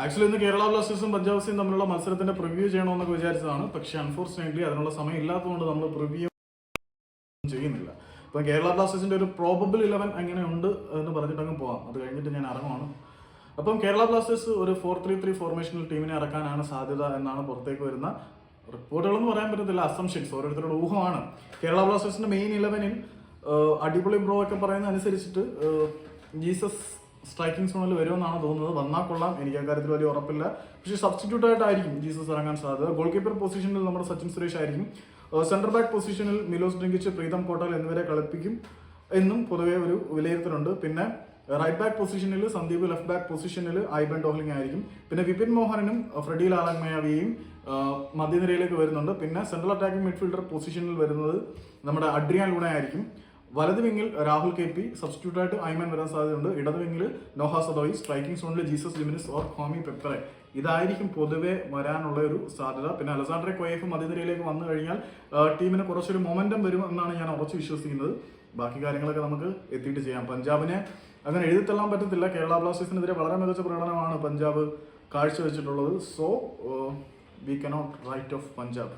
Actually ഇന്ന് കേരള ബ്ലാസ്റ്റേഴ്സും പഞ്ചാബ് സിയും തമ്മിലുള്ള മത്സരത്തിന്റെ പ്രിവ്യൂ ചെയ്യണമെന്നൊക്കെ വിചാരിച്ചതാണ്. പക്ഷേ അൺഫോർച്ചുനേറ്റ്ലി അതിനുള്ള സമയം ഇല്ലാത്തതുകൊണ്ട് നമ്മൾ പ്രിവ്യൂ ചെയ്യുന്നില്ല. ഇപ്പം കേരള ബ്ലാസ്റ്റേഴ്സിന്റെ ഒരു പ്രോബബിൾ ഇലവൻ എങ്ങനെ ഉണ്ട് എന്ന് പറഞ്ഞിട്ട് അങ്ങ് പോവാം. അത് കഴിഞ്ഞിട്ട് ഞാൻ ഇറങ്ങുവാണ്. അപ്പം കേരള ബ്ലാസ്റ്റേഴ്സ് ഒരു ഫോർ ത്രീ ത്രീ ഫോർമേഷനിൽ ടീമിനെ ഇറക്കാനാണ് സാധ്യത എന്നാണ് പുറത്തേക്ക് വരുന്ന റിപ്പോർട്ടുകളെന്ന് പറയാൻ പറ്റത്തില്ല. അസംഷൻസ് ഓരോരുത്തരുടെ ഊഹമാണ്. കേരള ബ്ലാസ്റ്റേഴ്സിന്റെ മെയിൻ ഇലവനിൽ അടിപൊളി ബ്രോ ഒക്കെ പറയുന്ന അനുസരിച്ചിട്ട് ജീസസ് സ്ട്രൈക്കിംഗ് സോണിൽ വരുമെന്നാണ് തോന്നുന്നത്. വന്നാൽ കൊള്ളാം. എനിക്ക് അക്കാര്യത്തിൽ വലിയ ഉറപ്പില്ല. പക്ഷേ സബ്സ്റ്റിറ്റ്യൂട്ട് ആയിട്ടായിരിക്കും ജീസസ് ഇറങ്ങാൻ സാധ്യത. ഗോൾ കീപ്പർ പൊസിഷനിൽ നമ്മുടെ സച്ചിൻ സുരേഷ് ആയിരിക്കും. സെന്റർ ബാക്ക് പൊസിഷനിൽ മിലോസ് ഡ്രിങ്കിച്ച് പ്രീതം കോട്ടൽ എന്നിവരെ കളിപ്പിക്കും എന്നും പൊതുവെ ഒരു വിലയിരുത്തലുണ്ട്. പിന്നെ റൈറ്റ് ബാക്ക് പൊസിഷനിൽ സന്ദീപ് ലെഫ്റ്റ് ബാക്ക് പൊസിഷനിൽ ഐബൻ ഡോഹ്ലിംഗ് ആയിരിക്കും. പിന്നെ വിപിൻ മോഹനനും ഫ്രെഡി ലാലങ്ങമയാവിയും മധ്യനിരയിലേക്ക് വരുന്നുണ്ട്. പിന്നെ സെൻട്രൽ അറ്റാക്കിംഗ് മിഡ്ഫീൽഡർ പൊസിഷനിൽ വരുന്നത് നമ്മുടെ അഡ്രിയാൻ ലൂണ ആയിരിക്കും വലത് വിങ്ങിൽ രാഹുൽ കെ പി സബ്സ്റ്റിറ്റ്യൂട്ട് ആയിട്ട് ഐമൻ വരാൻ സാധ്യതയുണ്ട്. ഇടത് വിങ്ങിൽ നോഹ സദോയി സ്ട്രൈക്കിംഗ് സോണിൽ ജീസസ് ജിമിനിസ് ഓർ ഹോമി പെപ്പറെ ഇതായിരിക്കും പൊതുവെ വരാനുള്ള ഒരു സാധ്യത. പിന്നെ അലസാൻഡ്രെ കൊയേഫും മധ്യനിരയിലേക്ക് വന്നു കഴിഞ്ഞാൽ ടീമിന് കുറച്ചൊരു മൊമെന്റം വരും എന്നാണ് ഞാൻ ഉറച്ച് വിശ്വസിക്കുന്നത്. ബാക്കി കാര്യങ്ങളൊക്കെ നമുക്ക് എത്തിയിട്ട് ചെയ്യാം. പഞ്ചാബിനെ അങ്ങനെ എഴുതിത്തള്ളാൻ പറ്റത്തില്ല. കേരള ബ്ലാസ്റ്റേഴ്സിനെതിരെ വളരെ മികച്ച പ്രകടനമാണ് Punjab കാഴ്ചവെച്ചിട്ടുള്ളത്. So we cannot write off Punjab